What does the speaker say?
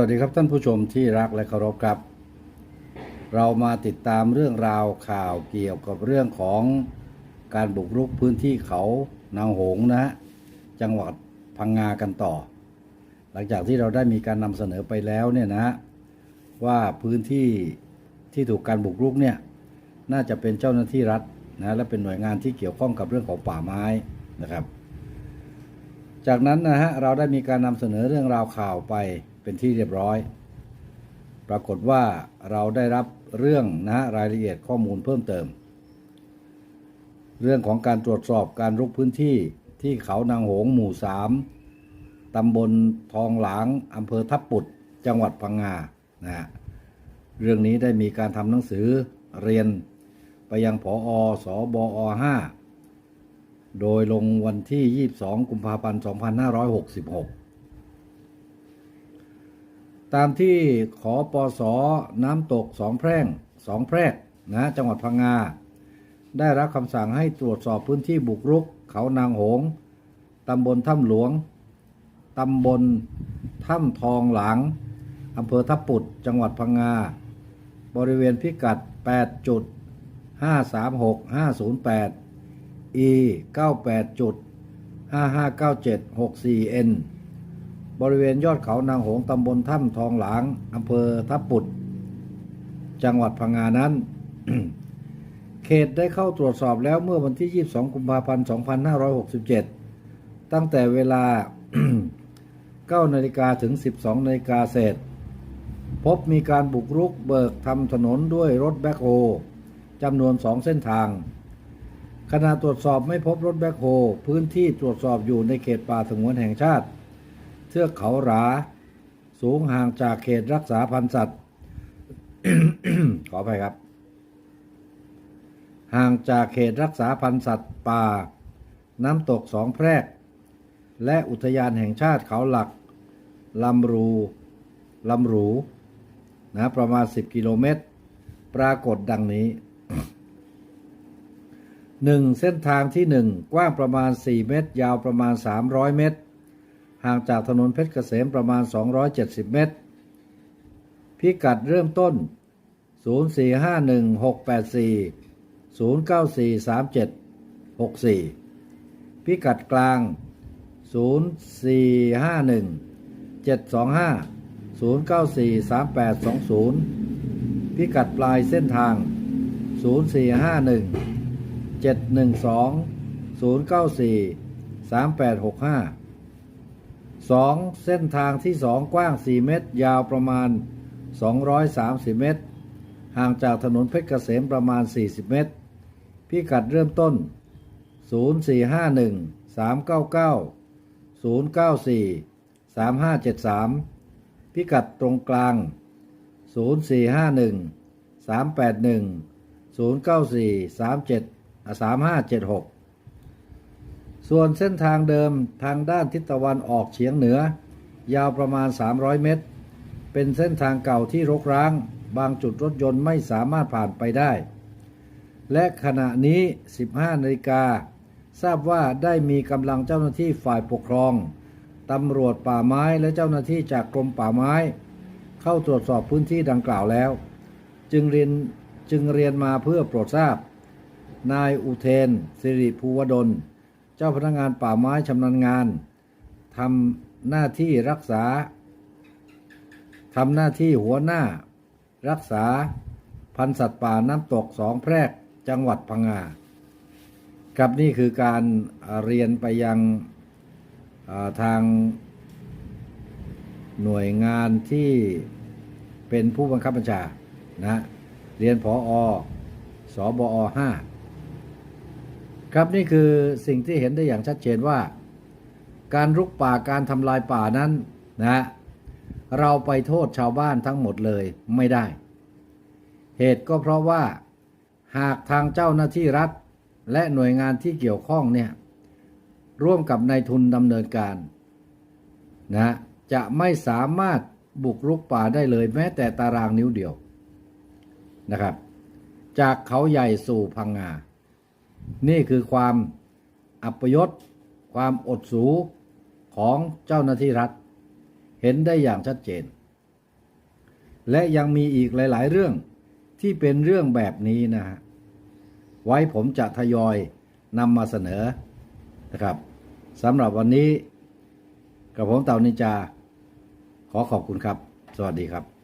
วัสดีครับท่านผู้ชมที่รักและเคารพครับ เรามาติดตามเรื่องราวข่าวเกี่ยวกับเรื่องของการบุกรุกพื้นที่เขานางหงนะฮะจังหวัดพังงากันต่อ หลังจากที่เราได้มีการนำเสนอไปแล้วเนี่ยนะฮะว่าพื้นที่ที่ถูกการบุกรุกเนี่ยน่าจะเป็นเจ้าหน้าที่รัฐนะและเป็นหน่วยงานที่เกี่ยวข้องกับเรื่องของป่าไม้นะครับ จากนั้นนะฮะเราได้มีการนำเสนอเรื่องราวข่าวไป เป็นที่เรียบร้อย ปรากฏว่าเราได้รับเรื่องนะฮะรายละเอียดข้อมูลเพิ่มเติม เรื่องของการตรวจสอบการรุกพื้นที่ที่เขานางหงหมู่สามตำบลทองหลางอำเภอทับปุดจังหวัดพังงานะฮะเรื่องนี้ได้มีการทำหนังสือเรียนไปยังผออสบอ5โดยลงวันที่ 22 กุมภาพันธ์ 2566 ตามที่ขอปอสอน้ำตกสองแพร่งสองแพรกนะจังหวัดพังงา ได้รับคำสั่งให้ตรวจสอบพื้นที่บุกรุก เขานางหงตำบลถ้ำหลวงตำบลถ้ำทองหลางอำเภอทับปุดจังหวัดพังงา บริเวณพิกัด 8 จุด 536 508 E 98จุด5597 64 N บริเวณยอดเขานางหงตำบลถ้ำทองหลางอำเภอทับปุด จังหวัดพังงานั้น เขตได้เข้าตรวจสอบแล้วเมื่อวันที่ 22 กุมภาพันธ์ 2567 ตั้งแต่เวลา 9 นาฬิกาถึง 12 นาฬิกาเศษ พบมีการบุกรุกเบิกทำถนนด้วยรถแบ็คโฮจำนวนสองเส้นทางขณะตรวจสอบไม่พบรถแบ็คโฮพื้นที่ตรวจสอบอยู่ในเขตป่าสงวนแห่งชาติ เทือกเขาหรา สูงห่างจากเขตรักษาพันธุ์สัตว์ ขออภัยครับ ห่างจากเขตรักษาพันธุ์สัตว์ป่า น้ำตกสองแพรก และอุทยานแห่งชาติเขาหลักลำรูลำรูนะประมาณ 10 กิโลเมตร ปรากฏดังนี้หนึ่งเส้นทางที่หนึ่งกว้างประมาณ 4 เมตร ยาวประมาณ 300 เมตร ห่างจากถนนเพชรเกษมประมาณ 270 เมตร พิกัดเริ่มต้น 0451 684 094 37 64 พิกัดกลาง 0451 725 094 3820 พิกัดปลายเส้นทาง 0451 712 094 3865 2. เส้นทางที่ 2 กว้าง 4 เมตร ยาวประมาณ 230 เมตร ห่างจากถนนเพชรเกษมประมาณ 40 เมตร พิกัดเริ่มต้น 0451 399 094 3573 พิกัดตรงกลาง 0451 381 094 37 3576 ส่วนเส้นทางเดิมทางด้านทิศตะวันออกเฉียงเหนือ ยาวประมาณ 300 เมตร เป็นเส้นทางเก่าที่รกร้าง บางจุดรถยนต์ไม่สามารถผ่านไปได้ และขณะนี้ 15นาฬิกาทราบว่าได้มีกำลังเจ้าหน้าที่ฝ่ายปกครองตำรวจป่าไม้และเจ้าหน้าที่จากกรมป่าไม้ เข้าตรวจสอบพื้นที่ดังกล่าวแล้ว จึงเรียนจึงเรียนมาเพื่อโปรดทราบ นายอุเทนสิริภูวดล เจ้าพนักงานป่าไม้ชำนาญงานทำหน้าที่รักษาทำหน้าที่หัวหน้า รักษาพันธุ์สัตว์ป่าน้ำตกสองแพรกจังหวัดพังงาครับนี่คือการเรียนไปยังทางหน่วยงานที่เป็นผู้บังคับบัญชานะเรียนผออสบอห้า ครับนี่คือสิ่งที่เห็นได้อย่างชัดเจนว่า การรุกป่าการทำลายป่านั้นนะเราไปโทษชาวบ้านทั้งหมดเลยไม่ได้ เหตุก็เพราะว่าหากทางเจ้าหน้าที่รัฐ และหน่วยงานที่เกี่ยวข้องเนี่ยร่วมกับนายทุนดำเนินการนะจะไม่สามารถบุกรุกป่าได้เลยแม้แต่ตารางนิ้วเดียวนะครับ จากเขาใหญ่สู่พังงา นี่คือความอัปยศ ความอดสูของเจ้าหน้าที่รัฐ เห็นได้อย่างชัดเจน และยังมีอีกหลาย ๆ เรื่องที่เป็นเรื่องแบบนี้นะฮะไว้ผมจะทยอยนำมาเสนอนะครับสำหรับวันนี้กับผมเต่านิจา ขอขอบคุณครับ สวัสดีครับ